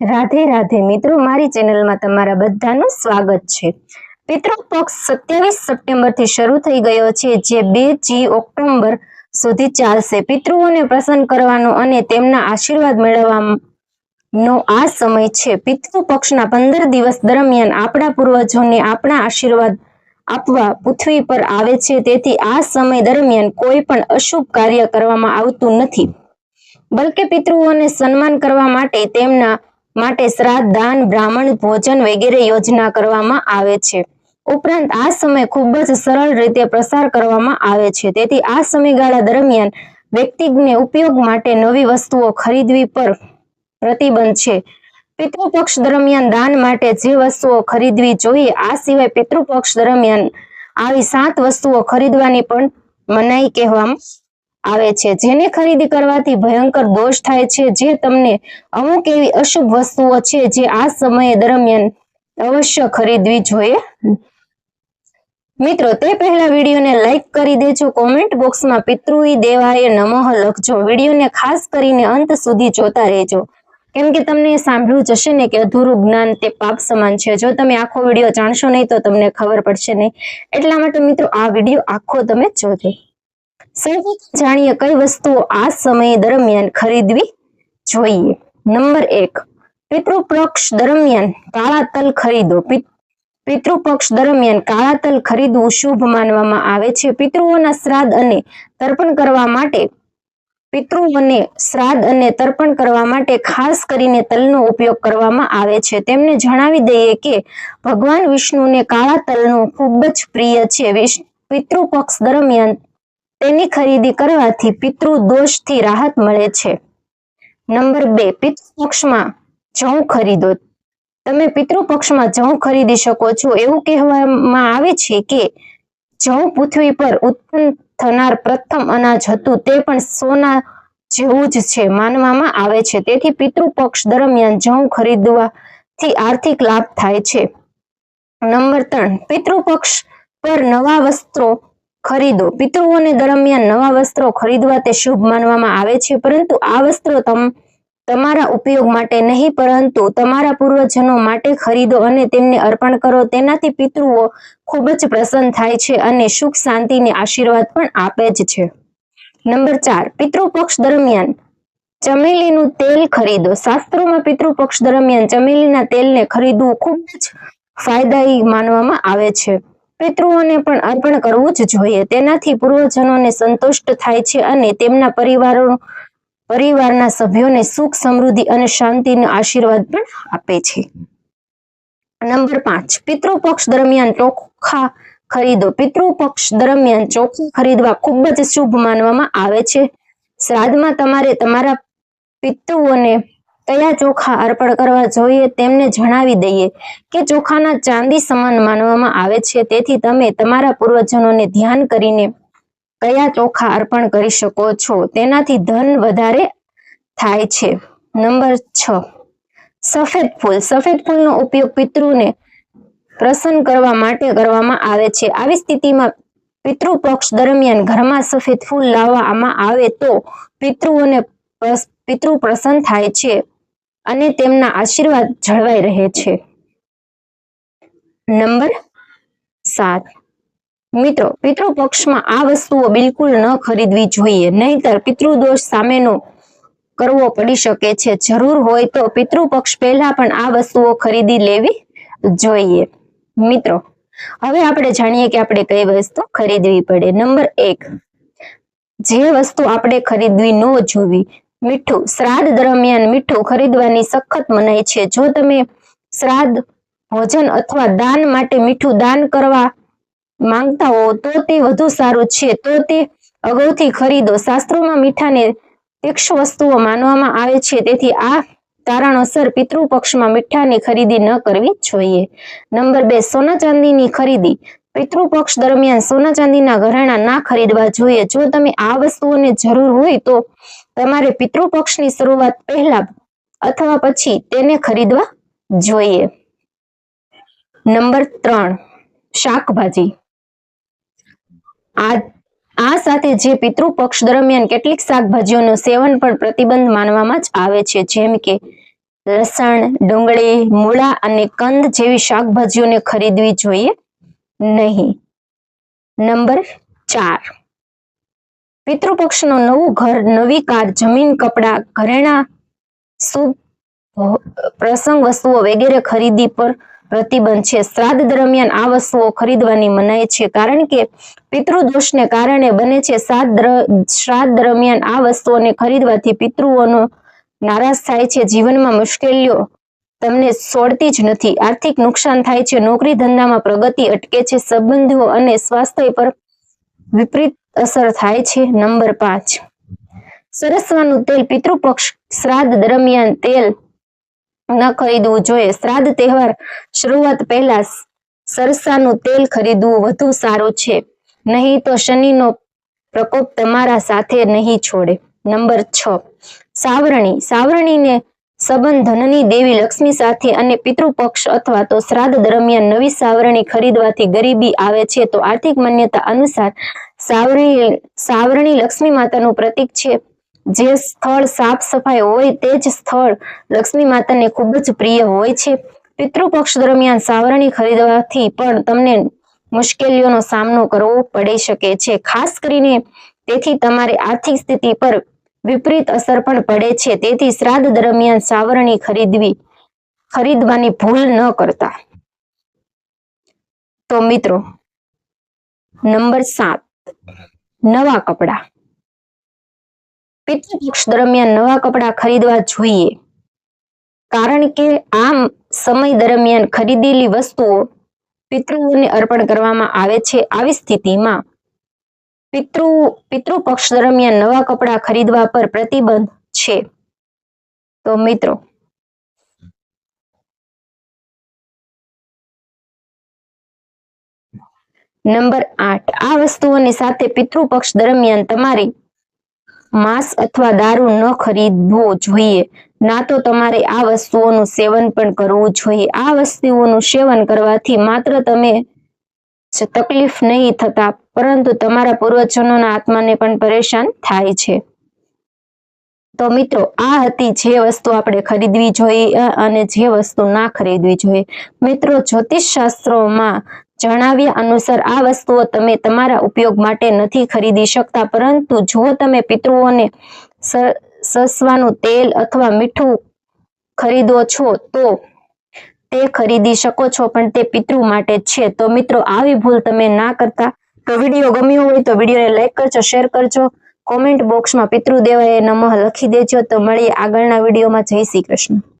રાધે રાધે. મિત્રો, મારી ચેનલમાં તમારા બધાનું સ્વાગત છે. પિતૃ પક્ષ સત્યાવીસ સપ્ટેમ્બરથી શરૂ થઈ ગયો છે, જે બે જી ઓક્ટોબર સુધી ચાલશે. પિતૃઓને પ્રસન્ન કરવાનો અને તેમના આશીર્વાદ મેળવવાનો આ સમય છે. પિતૃ પક્ષના પંદર દિવસ દરમિયાન આપણા પૂર્વજોને આપણા આશીર્વાદ આપવા પૃથ્વી પર આવે છે. તેથી આ સમય દરમિયાન કોઈ પણ અશુભ કાર્ય કરવામાં આવતું નથી. બલકે પિતૃઓને સન્માન કરવા માટે તેમના માટે શ્રાદ્ધ, દાન, બ્રાહ્મણ, ભોજન વગેરે યોજના કરવામાં આવે છે. ઉપરાંત આ સમય ખૂબ જ સરળ રીતે પ્રસાર કરવામાં આવે છે. તેથી આ સમયગાળા દરમિયાન વ્યક્તિને ઉપયોગ માટે નવી વસ્તુઓ ખરીદવી પર પ્રતિબંધ છે. પિતૃપક્ષ દરમિયાન દાન માટે જે વસ્તુઓ ખરીદવી જોઈએ, આ સિવાય પિતૃપક્ષ દરમિયાન આવી સાત વસ્તુઓ ખરીદવાની પણ મનાઈ કહેવામાં આવે છે. જેને ખરીદી કરવાથી ભયંકર દોષ થાય છે. જે તમને અમુક એવી અશુભ વસ્તુઓ છે જે આ સમય દરમિયાન અવશ્ય ખરીદવી જોઈએ. મિત્રો, તે પહેલા વિડીયોને લાઈક કરી દેજો. કોમેન્ટ બોક્સમાં પિતૃઈ દેવાય નમઃ લખજો. વિડીયોને ખાસ કરીને અંત સુધી જોતા રહેજો. કેમ કે તમને સાંભળવું જશે ને કે અધૂરું જ્ઞાન તે પાપ સમાન છે. જો તમે આખો વીડિયો જાણશો નહીં તો તમને ખબર પડશે નહીં. એટલા માટે મિત્રો, આ વીડિયો આખો તમે જોજો. જાણીએ કઈ વસ્તુઓ આ સમય દરમિયાન ખરીદવી જોઈએ? નંબર એક, પિતૃપક્ષ દરમિયાન કાળા તલ ખરીદો. પિતૃપક્ષ દરમિયાન કાળા તલ ખરીદવું શુભ માનવામાં આવે છે. પિતૃઓના શ્રાદ્ધ અને તર્પણ કરવા માટે, પિતૃઓને શ્રાદ્ધ અને તર્પણ કરવા માટે ખાસ કરીને તલનો ઉપયોગ કરવામાં આવે છે. તેમને જણાવી દઈએ કે, ભગવાન વિષ્ણુને કાળા તલનો ખૂબ જ પ્રિય છે. પિતૃપક્ષ દરમિયાન તેની ખરીદી કરવાથી પિતૃ દોષથી રાહત મળે છે. નંબર બે પિતૃપક્ષમાં જવ ખરીદો. તમે પિતૃપક્ષમાં જવ ખરીદી શકો છો. એવું કહેવામાં આવે છે કે જવ પૃથ્વી પર ઉત્પન્ન થનાર પ્રથમ અનાજ હતું તે પણ સોના જેવું જ છે માનવામાં આવે છે. તેથી પિતૃપક્ષ દરમિયાન જવ ખરીદવાથી આર્થિક લાભ થાય છે. નંબર ત્રણ પિતૃપક્ષ પર નવા વસ્ત્રો ખરીદો. પિતૃઓને દરમિયાન નવા વસ્ત્રો ખરીદવા તે શુભ માનવામાં આવે છે, પરંતુ આ વસ્ત્રો તમારા ઉપયોગ માટે નહીં, પરંતુ તમારા પૂર્વજનો માટે ખરીદો અને તેમને અર્પણ કરો. તેનાથી પિતૃઓ ખૂબ જ પ્રસન્ન થાય છે અને સુખ, શાંતિને આશીર્વાદ પણ આપે જ છે. નંબર ચાર, પિતૃપક્ષ દરમિયાન ચમેલીનું તેલ ખરીદો. શાસ્ત્રોમાં પિતૃપક્ષ દરમિયાન ચમેલીના તેલને ખરીદવું ખૂબ જ ફાયદાયી માનવામાં આવે છે. પિતૃઓને પણ અર્પણ કરવું જ જોઈએ. તેનાથી પૂર્વજનોને સંતુષ્ટ થાય છે અને તેમના પરિવારો, પરિવારના સભ્યોને સુખ, સમૃદ્ધિ અને શાંતિનો આશીર્વાદ પણ આપે છે. નંબર પાંચ. પિતૃપક્ષ દરમિયાન ચોખા ખરીદો. પિતૃપક્ષ દરમિયાન ચોખા ખરીદવા ખૂબ જ શુભ માનવામાં આવે છે. શ્રાદ્ધમાં તમારે તમારા પિતૃઓને કયા ચોખા અર્પણ કરવા જોઈએ તેમને જણાવી દઈએ. કે ચોખાના ચાંદી સમાન માનવામાં આવે છે. તેથી તમે તમારા પૂર્વજનોને ધ્યાન કરીને કયા ચોખા અર્પણ કરી શકો છો. તેનાથી ધન વધારે થાય છે. નંબર છ. સફેદ ફૂલ. સફેદ ફૂલનો ઉપયોગ પિતૃને પ્રસન્ન કરવા માટે કરવામાં આવે છે. આવી સ્થિતિમાં પિતૃપક્ષ દરમિયાન ઘરમાં સફેદ ફૂલ લાવવામાં આવે તો પિતૃઓને પિતૃ પ્રસન્ન થાય છે. અને તેમના આશીર્વાદ જળવાઈ રહે છે. નંબર સાત. મિત્રો, પિતૃપક્ષમાં આ વસ્તુઓ બિલકુલ ન ખરીદવી જોઈએ, નહીતર પિતૃદોષ સામેનો કરવો પડી શકે છે. જરૂર હોય તો પિતૃપક્ષ પહેલા પણ આ વસ્તુઓ ખરીદી લેવી જોઈએ. મિત્રો, હવે આપણે જાણીએ કે આપણે કઈ વસ્તુ ખરીદવી પડે. નંબર એક, જે વસ્તુ આપણે ખરીદવી ન જોવી મીઠું, શ્રાદ્ધ દરમિયાન મીઠું ખરીદવાની સખત મનાય છે. જો તમે શ્રાદ્ધ, ભોજન અથવા દાન માટે મીઠું દાન કરવા માંગતા હો, તો તે વધુ સારું છે. તો તે અગાઉથી ખરીદો. શાસ્ત્રોમાં મીઠાને તીક્ષ વસ્તુઓ માનવામાં આવે છે. તેથી આ કારણોસર પિતૃપક્ષમાં મીઠાની ખરીદી ન કરવી જોઈએ. નંબર બે, સોના ચાંદીની ખરીદી. પિતૃપક્ષ દરમિયાન સોના ચાંદીના ઘરેણા ના ખરીદવા જોઈએ. જો તમે આ વસ્તુઓને જરૂર હોય તો તમારે પિતૃપક્ષની શરૂઆત પહેલા અથવા પછી તેને ખરીદવા જોઈએ. નંબર ત્રણ, શાકભાજી. આ આ સાથે જે પિતૃપક્ષ દરમિયાન કેટલીક શાકભાજીઓનું સેવન પણ પ્રતિબંધ માનવામાં જ આવે છે. જેમ કે લસણ, ડુંગળી, મૂળા અને કંદ જેવી શાકભાજીઓને ખરીદવી જોઈએ નહીં. નંબર ચાર પિતૃપક્ષનું નવું ઘર, નવી કાર, જમીન, કપડાં, ઘરેણા પ્રસંગ વસ્તુઓ વગેરે ખરીદી પર પ્રતિબંધ છે. શ્રાદ્ધ દરમિયાન આ વસ્તુઓ ખરીદવાની મનાય છે કારણ કે પિતૃદોષને કારણે બને છે. શ્રાદ્ધ દરમિયાન આ વસ્તુઓને ખરીદવાથી પિતૃઓનો નારાજ થાય છે. જીવનમાં મુશ્કેલીઓ તમને છોડતી જ નથી. આર્થિક નુકસાન થાય છે. નોકરી ધંધામાં પ્રગતિ અટકે છે. સંબંધો અને સ્વાસ્થ્ય પર વિપરીત અસર થાય છે. નંબર પાંચ. સરસવાનું તેલ પિતૃપક્ષ શ્રાદ્ધ દરમિયાન તેલ ન ખરીદવું જોઈએ. શ્રાદ્ધ તહેવાર શરૂઆત પહેલા સરસાનું તેલ ખરીદવું વધુ સારું છે. નહીં તો શનિનો પ્રકોપ તમારા સાથે નહીં છોડે. નંબર છ. સાવરણી. સાવરણીને સંબંધ દેવી લક્ષ્મી સાથે અને પિતૃપક્ષ અથવા તો શ્રાદ્ધ દરમિયાન નવી સાવરણી ખરીદવાથી ગરીબી આવે છે, તો આર્થિક માન્યતા અનુસાર સાવરણી સાવરણી લક્ષ્મી માતાનું પ્રતીક છે. જે સ્થળ સાફ સફાઈ હોય તે જ સ્થળ લક્ષ્મી માતાને ખૂબ જ પ્રિય હોય છે. પિતૃપક્ષ દરમિયાન સાવરણી ખરીદવાથી પણ તમને મુશ્કેલીઓનો સામનો કરવો પડી શકે છે. ખાસ કરીને તેથી તમારી આર્થિક સ્થિતિ પર વિપરીત અસર પણ પડે છે. તેથી શ્રાદ્ધ દરમિયાન સાવરણી ખરીદવી, ખરીદવાની ભૂલ ન કરતા. તો મિત્રો, નંબર સાત, નવા કપડા. પિતૃપક્ષ દરમિયાન નવા કપડા ખરીદવા જોઈએ. કારણ કે આમ સમય દરમિયાન ખરીદેલી વસ્તુઓ પિતૃઓને અર્પણ કરવામાં આવે છે. આવી સ્થિતિમાં પિતૃ, પિતૃપક્ષ દરમિયાન નવા કપડા ખરીદવા પર પ્રતિબંધ છે. તો મિત્રો, નંબર આઠ. આ વસ્તુઓની સાથે પિતૃપક્ષ દરમિયાન તમારી માંસ અથવા દારૂ ન ખરીદવો જોઈએ. ના તો તમારે આ વસ્તુઓનું સેવન પણ કરવું જોઈએ. આ વસ્તુઓનું સેવન કરવાથી માત્ર તમે તકલીફ નહીં થતા, પરંતુ તમારા પૂર્વજોના આત્માને પણ પરેશાન થાય છે. તો મિત્રો, આ હતી જે વસ્તુ આપણે ખરીદવી જોઈએ અને જે વસ્તુ ના ખરીદવી જોઈએ. મિત્રો જ્યોતિષ શાસ્ત્રોમાં જણાવ્યા અનુસાર આ વસ્તુઓ તમે તમારા ઉપયોગ માટે નથી ખરીદી શકતા, પરંતુ જો તમે પિતૃઓને સસવાનું તેલ અથવા મીઠું ખરીદો છો, તો તે ખરીદી શકો છો, પણ તે પિતૃ માટે છે. તો મિત્રો, આવી ભૂલ તમે ના કરતા. તો વીડિયો ગમ્યો હોય તો વિડીયોને લાઈક કરજો, શેર કરજો. કોમેન્ટ બોક્સમાં પિતૃદેવાય નમઃ લખી દેજો. તો મળીએ આગળના વિડીયોમાં. જય શ્રી કૃષ્ણ.